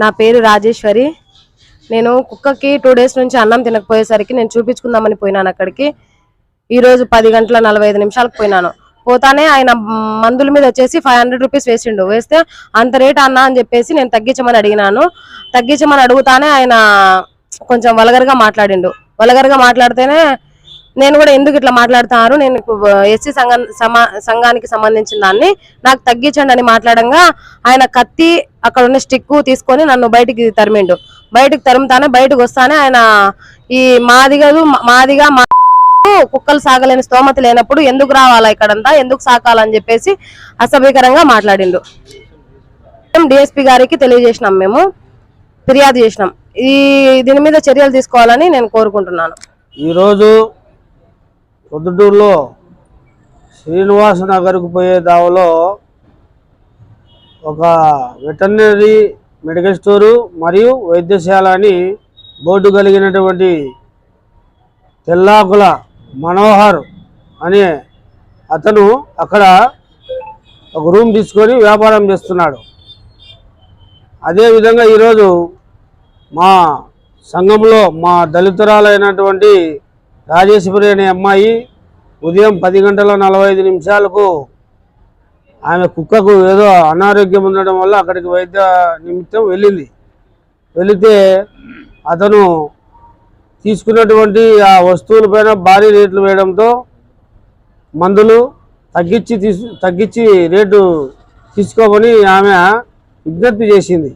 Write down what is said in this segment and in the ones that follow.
నా పేరు రాజేశ్వరి. నేను కుక్కకి టూ డేస్ నుంచి అన్నం తినకపోయేసరికి నేను చూపించుకుందామని పోయినాను అక్కడికి. ఈరోజు పది గంటల నలభై ఐదు నిమిషాలకు పోయినాను. పోతానే ఆయన మందుల మీద వచ్చేసి ఫైవ్ హండ్రెడ్ రూపీస్ వేసిండు. వేస్తే అంత రేట్ అన్నా అని చెప్పేసి నేను తగ్గించమని అడిగినాను. తగ్గించమని అడుగుతానే ఆయన కొంచెం వలగరగా మాట్లాడిండు. వలగరగా మాట్లాడితేనే నేను కూడా ఎందుకు ఇట్లా మాట్లాడుతున్నారు? నేను ఎస్సీ సంఘం సమా- సంఘానికి సంబంధించిన దాన్ని నాకు తగ్గించండి అని మాట్లాడంగా ఆయన కత్తి అక్కడ ఉన్న స్టిక్ తీసుకొని నన్ను బయటికి తరిమిండు. బయటకు తరుముతానే బయటకు వస్తానే ఆయన ఈ మాదిగలు మాదిగా మా కుక్కలు సాగలేని స్తోమత లేనప్పుడు ఎందుకు రావాలా ఇక్కడంతా? ఎందుకు సాకాలని చెప్పేసి అసభ్యకరంగా మాట్లాడిండు. డిఎస్పి గారికి తెలియజేసినాం మేము ఫిర్యాదు చేసినాం. ఈ దీని మీద చర్యలు తీసుకోవాలని నేను కోరుకుంటున్నాను. ఈరోజు పొద్దుటూరులో శ్రీనివాస నగర్కు పోయే దావలో ఒక వెటర్నరీ మెడికల్ స్టోరు మరియు వైద్యశాల అని బోర్డు కలిగినటువంటి తెల్లాకుల మనోహర్ అనే అతను అక్కడ ఒక రూమ్ తీసుకొని వ్యాపారం చేస్తున్నాడు. అదేవిధంగా ఈరోజు మా సంఘంలో మా దళితురాలైనటువంటి రాజేశ్వరి అనే అమ్మాయి ఉదయం పది గంటల నలభై ఐదు నిమిషాలకు ఆమె కుక్కకు ఏదో అనారోగ్యం ఉండడం వల్ల అక్కడికి వైద్య నిమిత్తం వెళ్ళింది. వెళితే అతను తీసుకున్నటువంటి ఆ వస్తువులపైన భారీ రేట్లు వేయడంతో మందులు తగ్గించి తీసు తగ్గించి రేటు తీసుకోమని ఆమె విజ్ఞప్తి చేసింది.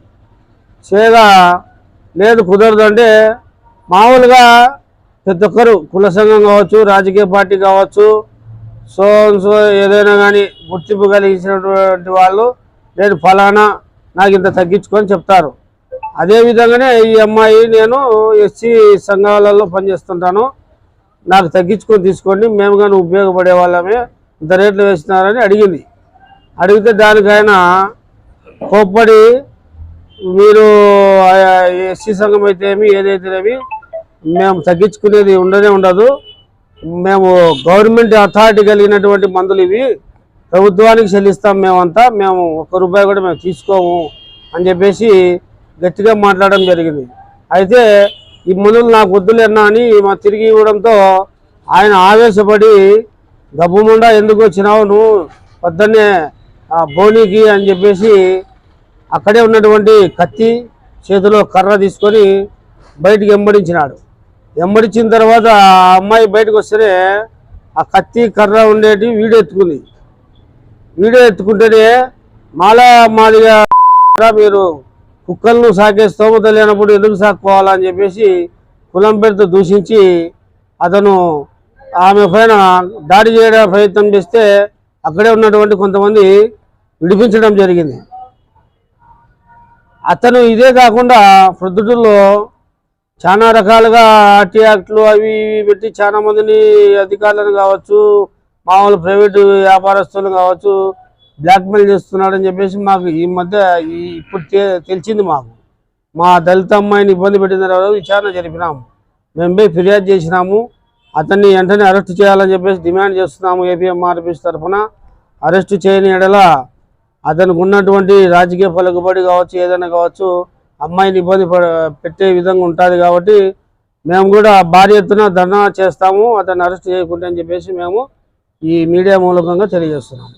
చేయగా లేదు కుదరదు అంటే మామూలుగా ప్రతి ఒక్కరు కుల సంఘం కావచ్చు రాజకీయ పార్టీ కావచ్చు సో సో ఏదైనా కానీ గుర్తింపు కలిగించినటువంటి వాళ్ళు నేను ఫలానా నాకు ఇంత తగ్గించుకొని చెప్తారు. అదేవిధంగానే ఈ అమ్మాయి నేను ఎస్సీ సంఘాలలో పనిచేస్తుంటాను. నాకు తగ్గించుకొని తీసుకోండి మేము కానీ ఉపయోగపడే వాళ్ళమే ఇంత రేట్లు వేస్తున్నారని అడిగింది. అడిగితే దానికైనా కోప్పడి మీరు ఎస్సీ సంఘం అయితే ఏమి ఏదైతేనేమి మేము తగ్గించుకునేది ఉండనే ఉండదు. మేము గవర్నమెంట్ అథారిటీ కలిగినటువంటి మందులు ఇవి. ప్రభుత్వానికి చెల్లిస్తాం మేమంతా. మేము ఒక్క రూపాయి కూడా మేము తీసుకోము అని చెప్పేసి గట్టిగా మాట్లాడడం జరిగింది. అయితే ఈ మందులు నాకు వద్దులేనా అని మా తిరిగి ఇవ్వడంతో ఆయన ఆవేశపడి గబ్బుముండా ఎందుకు వచ్చినావు నువ్వు? పొద్దున్నే ఆ, బోనీకి అని చెప్పేసి అక్కడే ఉన్నటువంటి కత్తి చేతిలో కర్ర తీసుకొని బయటికి వెంబడించినాడు. ఎంబడించిన తర్వాత ఆ అమ్మాయి బయటకు వస్తేనే ఆ కత్తి కర్ర ఉండేటి వీడియో ఎత్తుకుంది. వీడియో ఎత్తుకుంటేనే మాలా మాదిగా మీరు కుక్కలను సాకే స్తోమత లేనప్పుడు ఎందుకు సాక్కోవాలని చెప్పేసి కులం పేరుతో దూషించి అతను ఆమె పైన దాడి చేయడం ప్రయత్నం చేస్తే అక్కడే ఉన్నటువంటి కొంతమంది విడిపించడం జరిగింది. అతను ఇదే కాకుండా ప్రొద్దుటూరులో చాలా రకాలుగా ఆర్టీ యాక్ట్లు అవి ఇవి పెట్టి చాలా మందిని అధికారులను కావచ్చు మామూలు ప్రైవేటు వ్యాపారస్తులను కావచ్చు బ్లాక్మెయిల్ చేస్తున్నాడని చెప్పేసి మాకు ఈ మధ్య ఈ ఇప్పుడు తె- తెలిసింది మాకు. మా దళిత అమ్మాయిని ఇబ్బంది పెట్టిన తర్వాత విచారణ జరిపినాము మేము పోయి ఫిర్యాదు చేసినాము. అతన్ని వెంటనే అరెస్ట్ చేయాలని చెప్పేసి డిమాండ్ చేస్తున్నాము ఏపీఎంఆర్పిస్ తరఫున. అరెస్ట్ చేయని ఎడల అతనికి ఉన్నటువంటి రాజకీయ పలుకుబడి కావచ్చు ఏదైనా కావచ్చు అమ్మాయిని ఇబ్బంది పడ- పెట్టే విధంగా ఉంటుంది కాబట్టి మేము కూడా భారీ ఎత్తున ధర్నా చేస్తాము అతన్ని అరెస్ట్ చేయకుండా అని చెప్పేసి మేము ఈ మీడియా మూలకంగా తెలియజేస్తున్నాము.